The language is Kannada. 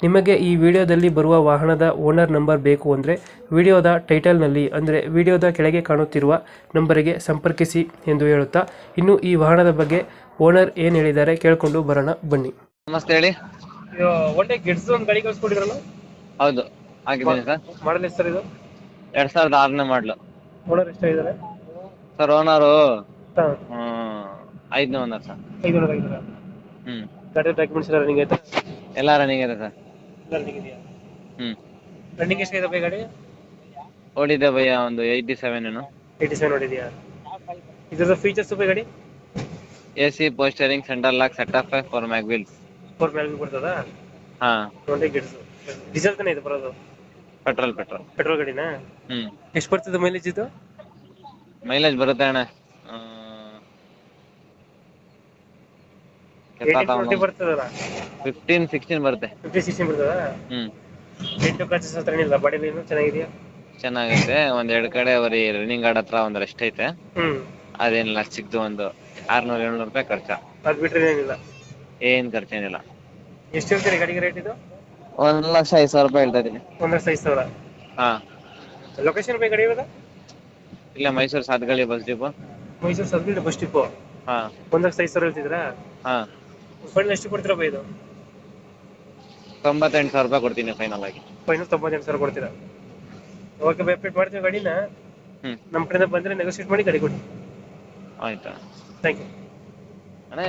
ನಿಮಗೆ ಈ ವಿಡಿಯೋದಲ್ಲಿ ಬರುವ ವಾಹನದ ಓನರ್ ನಂಬರ್ ಬೇಕು ಅಂದರೆ ವಿಡಿಯೋದ ಟೈಟಲ್ನಲ್ಲಿ ಅಂದರೆ ವಿಡಿಯೋದ ಕೆಳಗೆ ಕಾಣುತ್ತಿರುವ ನಂಬರಿಗೆ ಸಂಪರ್ಕಿಸಿ ಎಂದು ಹೇಳುತ್ತಾ ಇನ್ನು ಈ ವಾಹನದ ಬಗ್ಗೆ ಓನರ್ ಏನು ಹೇಳಿದ್ದಾರೆ ಕೇಳಿಕೊಂಡು ಬರೋಣ ಬನ್ನಿ. ನಮಸ್ತೆ ಹೇಳಿ. ಒಂದೇ ಗಿಡ್ಸ್ ಒಂದು ಗಾಡಿ ಹೌದು ಆಗಿದ್ದೀನಿ ಸರ್. ಮಾಡಲ್ ಸರ್ ಇದು? ಎರಡ್ ಸಾವಿರದ ಆರನೇ ಮಾಡ್ಲು ಓನರ್ ಎಷ್ಟಾಗಿದ್ದಾರೆ ಸರ್ ಓನರು ಹಾಂ. ಐದನೇ ಓನರ್ ಸರ್. ಐದು ಹ್ಮ್. ಗಾಡಿ ಡಾಕ್ಯುಮೆಂಟ್ಸ್ ಎಲ್ಲ ರನ್ನಿಂಗ್ ಆಯ್ತಾ ಎಲ್ಲ ರನ್ನಿಂಗ್ ಇದೆ ಸರ್. ರನ್ನಿಂಗ್ ಇದೆಯಾ? ಹ್ಮ್. ರನ್ನಿಂಗ್ ಬೈ ಗಾಡಿ? ಓಡಿದೆ ಭಯ ಒಂದು ಏಯ್ಟಿ ಸೆವೆನ್ ಏನು ಏಯ್ಟಿ ಸೆವೆನ್ ನೋಡಿದೆಯಾ ಇದ್ರದ್ದು ಫೀಚರ್ಸ್ ಬೈ ಗಾಡಿ A C power steering center lock set of four mag wheels four ಮೇಲೆ ಬರ್ತದ? ಹಾ. ಟ್ವೆಂಟಿ ಗಿಡ್ಸ್. ಡೀಸೆಲ್ ತಾನೇ ಇದು ಬರೋದು ಪೆಟ್ರೋಲ್ ಪೆಟ್ರೋಲ್ ಪೆಟ್ರೋಲ್ ಗಾಡಿನಾ? ಹ್ಮ್. ಎಷ್ಟು ಬರ್ತದೆ ಮೈಲೇಜ್ ಇದು? ಮೈಲೇಜ್ ಬರುತ್ತೆ ಅಣ್ಣ ಟ್ವೆಂಟಿ ಬರ್ತದಲ್ಲ? ಫಿಫ್ಟೀನ್ ಸಿಕ್ಸ್ಟೀನ್ ಬರುತ್ತೆ. ಫಿಫ್ಟಿ ಸಿಕ್ಸ್ಟೀನ್ ಬರ್ತದಾ? ಹ್ಮ್. ಎಂಟು ಹತ್ರ ಏನಿಲ್ಲ ಬಾಡಿ ಲೈನು ಚೆನ್ನಾಗಿದೆಯಾ? ಚೆನ್ನಾಗೈತೆ. ಒಂದ್ ಎರಡ್ ಕಡೆ ಬರೀ ರನ್ನಿಂಗ್ ಗಾರ್ಡ್ ಹತ್ರ ಒಂದ್ ರೆಸ್ಟ್ ಐತೆ. ಹ್ಮ್. ಅದೇನಿಲ್ಲ ಚಿಕ್ಕದು ಒಂದು ಆರ್ನೂರ್ ಏಳ್ನೂರ್ ರೂಪಾಯಿ ಖರ್ಚ. ಅದ್ ಬಿಟ್ರೆ ಏನಿಲ್ಲ? ಏನ್ ಖರ್ಚೇನಿಲ್ಲ ಎಷ್ಟು ಹೇಳ್ತೀರಿ ಗಾಡಿಗೆ ರೇಟ್ ಇದು? ಒಂದ್ ಲಕ್ಷ ಐದ್ ಸಾವಿರ ರೂಪಾಯಿ ಹೇಳ್ತಾ ಇದೀನಿ ಒಂದ್ ಲಕ್ಷ ಐದು ಸಾವಿರ. ಹಾ. ಲೊಕೇಶನ್ ಬೇಕು ಗಾಡಿ ಇರೋದ ಇಲ್ಲ Mysuru Sathagalli bus depot Mysuru Sathagalli bus depot ಹಾ. ಒಂದ್ ಲಕ್ಷ ಐದು ಸಾವಿರ ಹೇಳ್ತಿದ್ರಾ ಹಾ. ಫೈನಲ್ ಎಷ್ಟು ಕೊಡ್ತೀರಾ ಬೈ ಇದು? ತೊಂಬತ್ತೆಂಟು ಸಾವಿರ ರೂಪಾಯಿ ಕೊಡ್ತೀನಿ ಫೈನಲ್ ಆಗಿ. ಫೈನಲ್ ತೊಂಬತ್ತೆಂಟು ಸಾವಿರ ಕೊಡ್ತೀರಾ? ಓಕೆ ಬೈ ಅಪ್ಡೇಟ್ ಮಾಡ್ತೀವಿ ಗಾಡಿನ. ನಮ್ಮ ಕಡೆಯಿಂದ ಬಂದ್ರೆ ನೆಗೋಸಿಯೇಟ್ ಮಾಡಿ ಗಾಡಿ ಕೊಡಿ. ಆಯ್ತಾ? ಥ್ಯಾಂಕ್ ಯು ಅಣ್ಣ